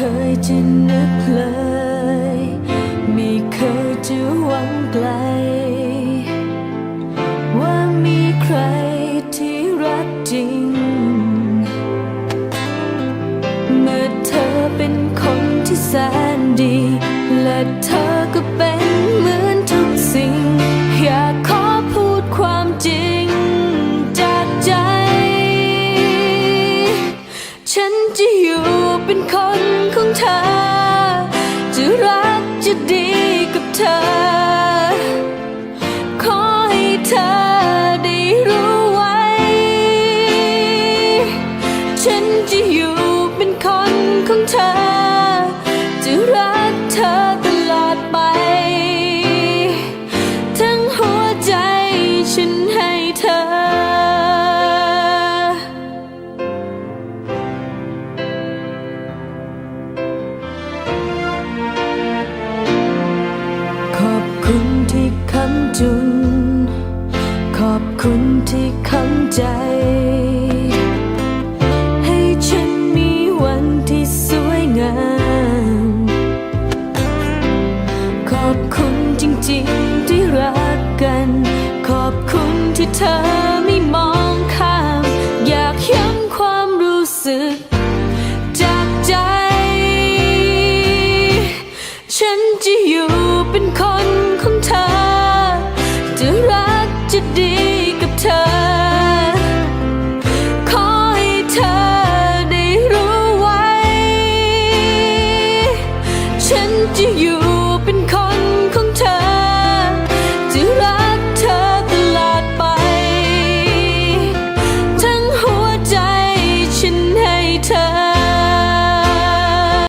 เคยจะนึกเลย ไม่เคยจะหวังไกล ว่ามีใครที่รักจริง เมื่อเธอเป็นคนที่แสนดี และเธอก็เป็น เธอ ที่คำใจ ให้ฉันมีวันที่สวยงาม ขอบคุณจริงๆที่รักกัน ขอบคุณที่เธอไม่มองข้าม อยากย้ำความรู้สึก จากใจ ฉันจะอยู่เป็นคนของเธอ จะรักจะดี do you.